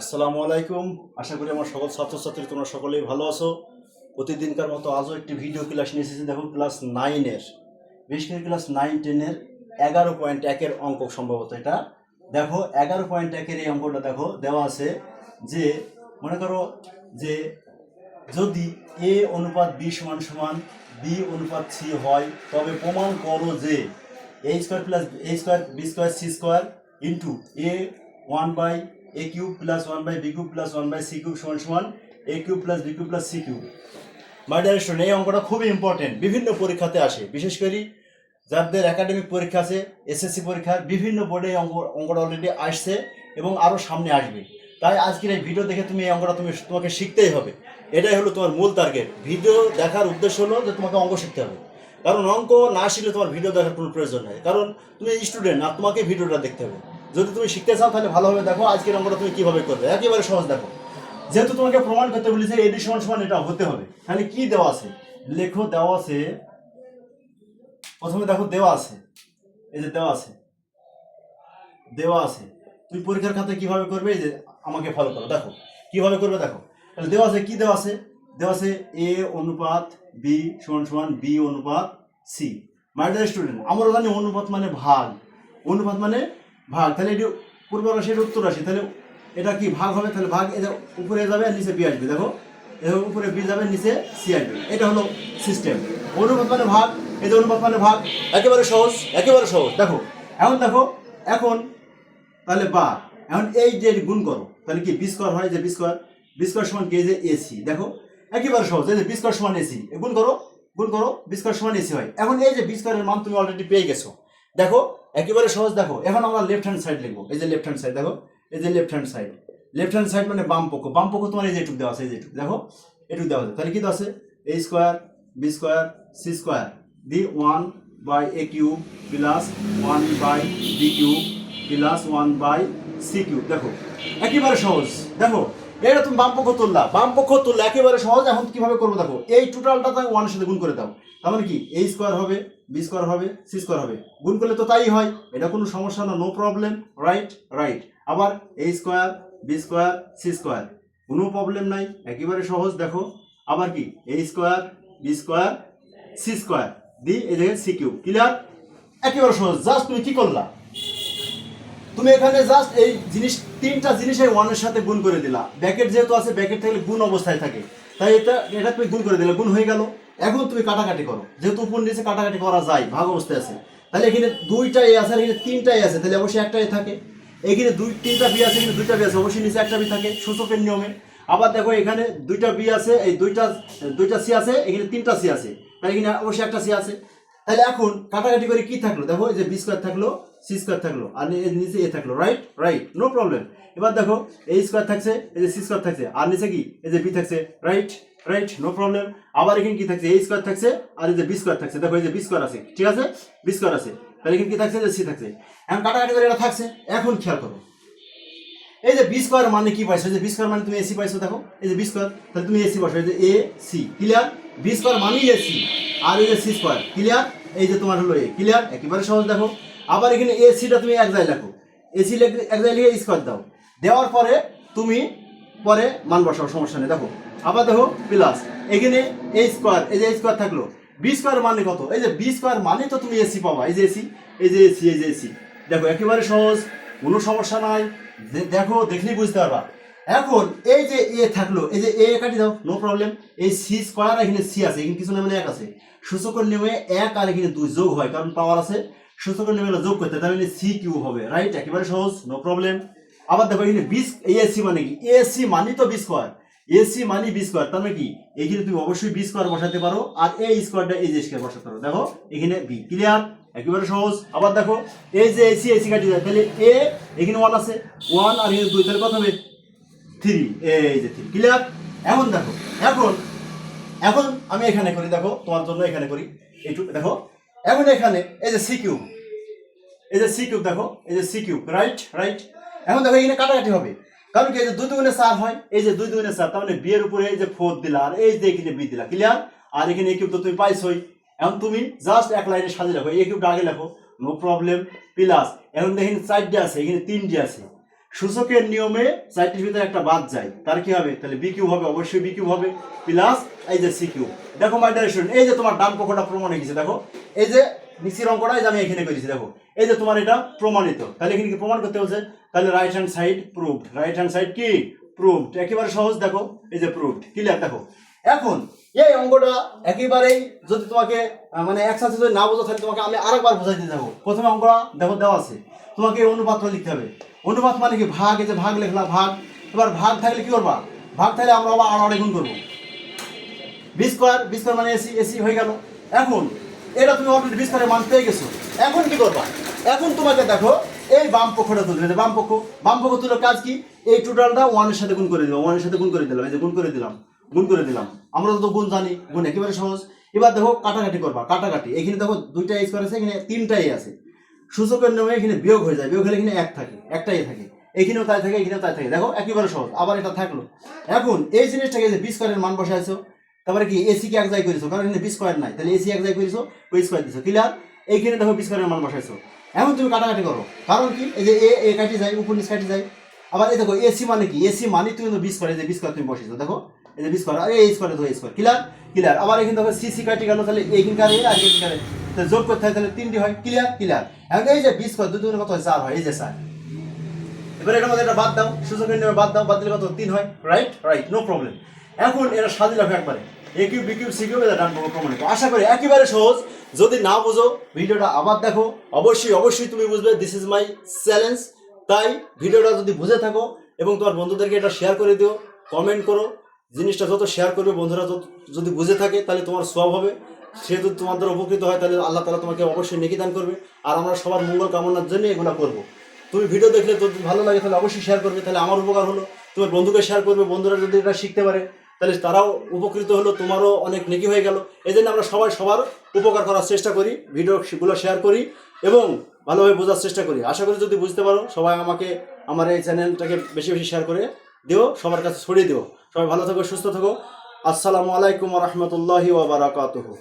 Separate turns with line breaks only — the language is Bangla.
আসসালামু আলাইকুম। আশা করি আমার সকল ছাত্রছাত্রী তোমরা সকলেই ভালো আছো। প্রতিদিনকার মতো আজও একটি ভিডিও ক্লাস নিয়ে এসেছি। দেখো ক্লাস নাইনের বিশেষ করে ক্লাস নাইন টেনের এগারো পয়েন্ট একের অঙ্ক সম্ভবত এটা। দেখো, এগারো পয়েন্ট একের এই অঙ্কটা দেখো, দেওয়া আছে যে, মনে করো যে যদি এ অনুপাত বি সমান সমান বি অনুপাত সি হয়, তবে প্রমাণ করো যে A square plus A square B square C square into A one by A cube plus one by B cube plus one by C cube সমান সমান A cube plus B cube plus C cube my dear student এই অঙ্কটা খুবই ইম্পর্টেন্ট বিভিন্ন পরীক্ষাতে আসে। বিশেষ করে যাদের একাডেমিক পরীক্ষা আছে এসএসসি পরীক্ষা, বিভিন্ন বোর্ডে এই অঙ্ক, অঙ্কটা অলরেডি আসছে এবং আরও সামনে আসবে। তাই আজকের এই ভিডিও দেখে তুমি এই অঙ্কটা তুমি তোমাকে শিখতেই হবে। এটাই হলো তোমার মূল টার্গেট ভিডিও দেখার উদ্দেশ্য হলো যে তোমাকে অঙ্ক শিখতে হবে। কারণ অঙ্ক না শিখলে তোমার ভিডিও দেখার কোনো প্রয়োজন নেই। কারণ তুমি স্টুডেন্ট আর তোমাকে ভিডিওটা দেখতে হবে। যদি তুমি শিখতে চাও, তাহলে ভালোভাবে দেখো আজকের অঙ্কটা তুমি কীভাবে করবে। একেবারে সহজ দেখো। যেহেতু তোমাকে প্রমাণ করতে বলেছে এডি সমান সমান এটা হতে হবে। তাহলে কি দেওয়া আছে? লেখো দেওয়া আছে। প্রথমে দেখো দেওয়া আছে। এই যে দেওয়া আছে। দেওয়া আছে। তুমি পরীক্ষার খাতে কীভাবে করবে? এই যে আমাকে ফলো করো। দেখো, কীভাবে করবে দেখো। তাহলে দেওয়া আছে, কি দেওয়া আছে? দেওয়া আছে এ অনুপাত বি সমান সমান বি অনুপাত সি। মাই ডিয়ার স্টুডেন্ট আমরা জানি অনুপাত মানে ভাগ। অনুপাত মানে ভাগ তাহলে এটি পূর্ব রাশি এটা উত্তর রাশি তাহলে এটা কি ভাগ হবে? তাহলে ভাগ এটা উপরে যাবে আর নিচে বি আসবে দেখো। এটা উপরে বি যাবে নিচে সি আসবে। এটা হলো সিস্টেম অনুপাত মানে ভাগ এই যে অনুপাত মানে ভাগ। একেবারে সহজ একেবারে সহজ। দেখো এখন দেখো এখন তাহলে বা এখন এই যে গুণ করো তাহলে কি বি স্কোয়ার হয়? যে বি স্কোয়ার বি স্কোয়ার সমান কি যে এসি দেখো। একেবারে সহজ এই যে বি স্কোয়ার সমান এসি গুণ করো গুণ করো বি স্কোয়ার সমান এসি হয়। এখন এই যে বি স্কোয়ারের মান তুমি অলরেডি পেয়ে গেছো। দেখো, একেবারে সহজ দেখো। এখন আমরা লেফট হ্যান্ড সাইড লিখব। এই যে লেফট হ্যান্ড সাইড দেখো? এই যে left hand side left hand side মানে বাম পক্ষ। বাম পক্ষ তোমার এই যে এটুক দেওয়া আছে, এই যে এটুক। দেখো? এটুক দেওয়া আছে। তাহলে কি দেওয়া আছে? A square B square C square the one by A cube plus one by B cube plus one by C cube দেখো? একেবারে সহজ। দেখো? এটা তুমি বাম পক্ষ তুললা। বাম পক্ষ তুললা একেবারে সহজ, এখন কীভাবে করব দেখো? এই টোটালটা তাকে ওয়ানের সাথে গুণ করে দাও। তার মানে কি? এ স্কোয়ার হবে বি স্কোয়ার হবে সি স্কোয়ার হবে। গুণ করলে তো তাই হয়। এটা কোনো সমস্যা না নো প্রবলেম রাইট রাইট আবার A square B square C square কোনো প্রবলেম নাই, একেবারে সহজ, দেখো। আবার কি? A square B square C square দি, এই জায়গায় সি কিউব ক্লিয়ার একেবারে সহজ। জাস্ট তুমি কি করলা? তুমি এখানে জাস্ট এই জিনিস, তিনটা জিনিসের ওয়ানের সাথে গুণ করে দিলা। ব্যাকেট যেহেতু আছে ব্যাকেট থাকলে গুণ অবস্থায় থাকে। তাই এটা এটা তুমি গুণ করে দিলে, গুণ হয়ে গেল। এখন তুমি কাটাকাটি করো। যেহেতু উপর নিচে কাটাকাটি করা যায়, ভাগ অবস্থায় আছে। তাহলে এখানে দুইটা এ আছে আর এখানে তিনটা এ আছে, তাহলে অবশ্যই একটা এ থাকে। এখানে দুই, তিনটা বি আছে, এখানে দুইটা বি আছে, অবশ্যই নিচে একটা বি থাকে, সূচকের নিয়মে। আবার দেখো এখানে দুইটা বি আছে, এই দুইটা দুইটা সি আছে, এখানে তিনটা সি আছে। তাহলে এখানে অবশ্যই একটা সি আছে। তাহলে এখন কাটাকাটি করে কি থাকল দেখো এই যে বি স্কোয়ার থাকল সি স্কোয়ার থাকল আর নিচে এ থাকল রাইট রাইট নো প্রবলেম এবার দেখো এই স্কোয়ার থাকছে এই যে সি স্কোয়ার থাকছে আর নিচে কি এই যে বি থাকছে রাইট রাইট নো প্রবলেম আবার এখানে কি থাকছে এই স্কোয়ার থাকছে আর এই যে বি স্কোয়ার থাকছে দেখো এই যে বি স্কোয়ার আছে ঠিক আছে বি স্কোয়ার আছে তাহলে এখানে কি থাকছে যে সি থাকছে এখন কাটাকাটি করে এটা থাকছে এখন খেয়াল করো এই যে বি স্কোয়ার মানে কি পাইছো এই যে বি স্কোয়ার মানে তুমি এসি পাইছো দেখো এই যে বি স্কোয়ার তাহলে তুমি এসি বসো এই যে A C clear B square মানেই এসি আর এই যে সি স্কোয়ার ক্লিয়ার এই যে তোমার হলো এ ক্লিয়ার একেবারে সহজ দেখো। আবার এখানে এ সিটা তুমি এক জায়গায় লেখো। এসি এক জায়গায় লিখে স্কোয়ার দাও। দেওয়ার পরে তুমি পরে মান বসাও, সমস্যা নেই। দেখো, আবার দেখো প্লাস এখানে এ স্কোয়ার এই যে স্কোয়ার থাকল বি স্কোয়ার মানে কত? এই যে বি স্কোয়ার মানে তো তুমি এসি পাবা। এই যে এসি এই যে এসি এই যে এসি দেখো, একেবারে সহজ, কোনো সমস্যা নাই। দেখো, দেখলেই বুঝতে পারবা। এখন এই যে এ থাকল, এই যে এ কাটি দাও নো প্রবলেম এই সি স্কোয়ার এখানে সি আছে, এখানে কিছু না মানে এক আছে। সূচকের নিয়মে এক আর এখানে দুই যোগ হয়, কারণ পাওয়ার আছে। সূচকের নিয়মে যোগ করতে তাহলে সি কিউ হবে রাইট একেবারে সহজ নো প্রবলেম আবার দেখো এখানে বিস এসি মানে কি? এসি মানে তো বি স্কোয়ার এসি মানে বি স্কোয়ার তার মানে কি? এখানে তুমি অবশ্যই বি স্কোয়ার বসাতে পারো, আর এই স্কোয়ারটা এই যে স্কোয়ার বসাতে পারো। দেখো, এখানে বি ক্লিয়ার একেবারে সহজ। আবার দেখো, এই যে এসি এসি কাটি যায় তাহলে এ এখানে ওয়ান আছে। ওয়ান আর এখানে দুই, তাহলে কত হবে? থ্রি এই যে থ্রি ক্লিয়ার এখন দেখো, এখন এখন আমি এখানে করি, দেখো, তোমার জন্য এখানে করি। এইটু দেখো, এখন এখানে, এই যে সি কিউব এই যে সি কিউব দেখো, এই যে সি কিউব রাইট রাইট এখন দেখো, এখানে কাটাকাটি হবে। কারণ কি, এই যে দুই দুগুণে চার হয়, এই যে দুই দুগুণে চার, তার মানে বি উপরে এই যে ফোর দিলা, আর এই যে এখানে বি দিলা ক্লিয়ার আর এখানে এ কিউব তো তুমি পাইছই। এখন তুমি জাস্ট এক লাইনে সাজিয়ে রাখো এ কিউবটা আগে লেখো নো প্রবলেম প্লাস এখন দেখেন চারটে আছে, এখানে তিনটে আছে। সূচকের নিয়মে চারটির ভিতরে একটা বাদ যায়, তার কি হবে? তাহলে বি কিউ হবে, অবশ্যই বি কিউ হবে প্লাস এই যে সি কিউ দেখো মাই ডাইরেকশন এই যে তোমার ডান পক্ষটা প্রমাণ হয়ে গেছে, দেখো, এই যে নিচের অঙ্কটা, এই যে আমি এখানে করেছি, দেখো, এই যে তোমার এটা প্রমাণিত। তাহলে এখানে কি প্রমাণ করতে বলছে তাহলে right hand side proved right hand side কি? প্রুভড একেবারে সহজ, দেখো, এই যে প্রুভড ক্লিয়ার দেখো। এখন এই অঙ্কটা একেবারেই যদি তোমাকে মানে একসাথে যদি না বোঝো, তাহলে তোমাকে আমি আরেকবার বোঝাই দিতে যাব। প্রথমে অঙ্কটা দেখো, দেওয়া আছে। তোমাকে অনুপাতটা লিখতে হবে। অনুপাত মানে কি? ভাগ, এই যে ভাগ লিখলাম, ভাগ। এবার ভাগ থাকলে কি করবা? ভাগ থাকলে আমরা আবার আড়াআড়ি গুণ করব। বি স্কোয়ার বি স্কোয়ার মানে এসি এসি হয়ে গেল। এখন, এটা তুমি অলরেডি বি স্কোয়ারের মান পেয়ে গেছো। এখন কি করবা? এখন তোমাকে দেখো, এই বাম পক্ষটা তুলবে বাম পক্ষ বাম পক্ষ তুলে কাজ কি? এই টোটালটা ওয়ানের সাথে গুণ করে দিলাম ওয়ানের সাথে গুণ করে দিলাম, এই যে গুণ করে দিলাম। গুণ করে দিলাম। আমরা তো গুণ জানি, গুণ একেবারে সহজ। এবার দেখো কাটাকাটি করবা, কাটাকাটি। এখানে দেখো দুইটা স্কোয়ার আছে, এখানে তিনটাই আছে। সূচকের নিয়মে এখানে বিয়োগ হয়ে যায়, বিয়োগ হলে এখানে এক থাকে একটাই থাকে। এখানেও তাই থাকে, এখানেও তাই থাকে। দেখো একেবারে সহজ, আবার এটা থাকল। এখন এই জিনিসটাকে যে বি স্কোয়ারের মান বসাইছো, তারপরে কি এসি কে এক জায়গায় করেছ? কারণ এখানে বি স্কোয়ার নাই। তাহলে এসি এক জায়গায় করেছ ওই স্কোয়ার দিছো। ক্লিয়ার এইখানে দেখো বি স্কোয়ারের মান বসাইছো। এখন তুমি কাটাকাটি করো। কারণ কি? এই যে এ এ কাটি যায়, উপর নিচ কাটি যায়। আবার এই দেখো এসি মানে কি? এসি মানে তুমি বি স্কোয়ার এই যে বি স্কোয়ার তুমি বসেছো দেখো এই যে বি তো ক্লিয়ার ক্লিয়ার আবার কাটি গেল তাহলে এইখানকার আর তাহলে যোগ করতে হয় তাহলে তিনটি হয়। ক্লিয়ার ক্লিয়ার এখন এই যে বি দুগুণে কত হয়? চার হয়। এই যে স্যার এবার বাদ দাও। বাদ দাও। বাদ দিলে কত? তিন হয়। রাইট রাইট নো প্রবলেম এখন সাজিয়ে রাখো একবারে। এ বি কিউ সি এটা ডান পক্ষ আশা করি একেবারে সহজ। যদি না বুঝো, ভিডিওটা আবার দেখো। অবশ্যই অবশ্যই তুমি বুঝবে দিস ইজ মাই চ্যালেঞ্জ তাই ভিডিওটা যদি বুঝে থাকো এবং তোমার বন্ধুদেরকে এটা শেয়ার করে দিও। কমেন্ট করো। জিনিসটা যত শেয়ার করবে বন্ধুরা, যত যদি বুঝে থাকে, তাহলে তোমার সব হবে। সে যদি তোমার দ্বারা উপকৃত হয়, তাহলে আল্লাহ তালা তোমাকে অবশ্যই নেকি দান করবে। আর আমরা সবার মঙ্গল কামনার জন্য এগুলো করব। তুমি ভিডিও দেখলে যদি ভালো লাগে, তাহলে অবশ্যই শেয়ার করবে, তাহলে আমার উপকার হলো। তোমার বন্ধুকে শেয়ার করবে, বন্ধুরা যদি এটা শিখতে পারে, তাহলে তারাও উপকৃত হলো, তোমারও অনেক নেকি হয়ে গেল। এই জন্য আমরা সবাই সবার উপকার করার চেষ্টা করি ভিডিওগুলো শেয়ার করি এবং ভালোভাবে বোঝার চেষ্টা করি। আশা করি যদি বুঝতে পারো, সবাই আমাকে, আমার এই চ্যানেলটাকে বেশি বেশি শেয়ার করে দিও সবার কাছে ছড়িয়ে দিও। সবাই ভালো থাকো সুস্থ থাকো। আসসালামু আলাইকুম রহমতুল্লাহি ওবরাকাতুহু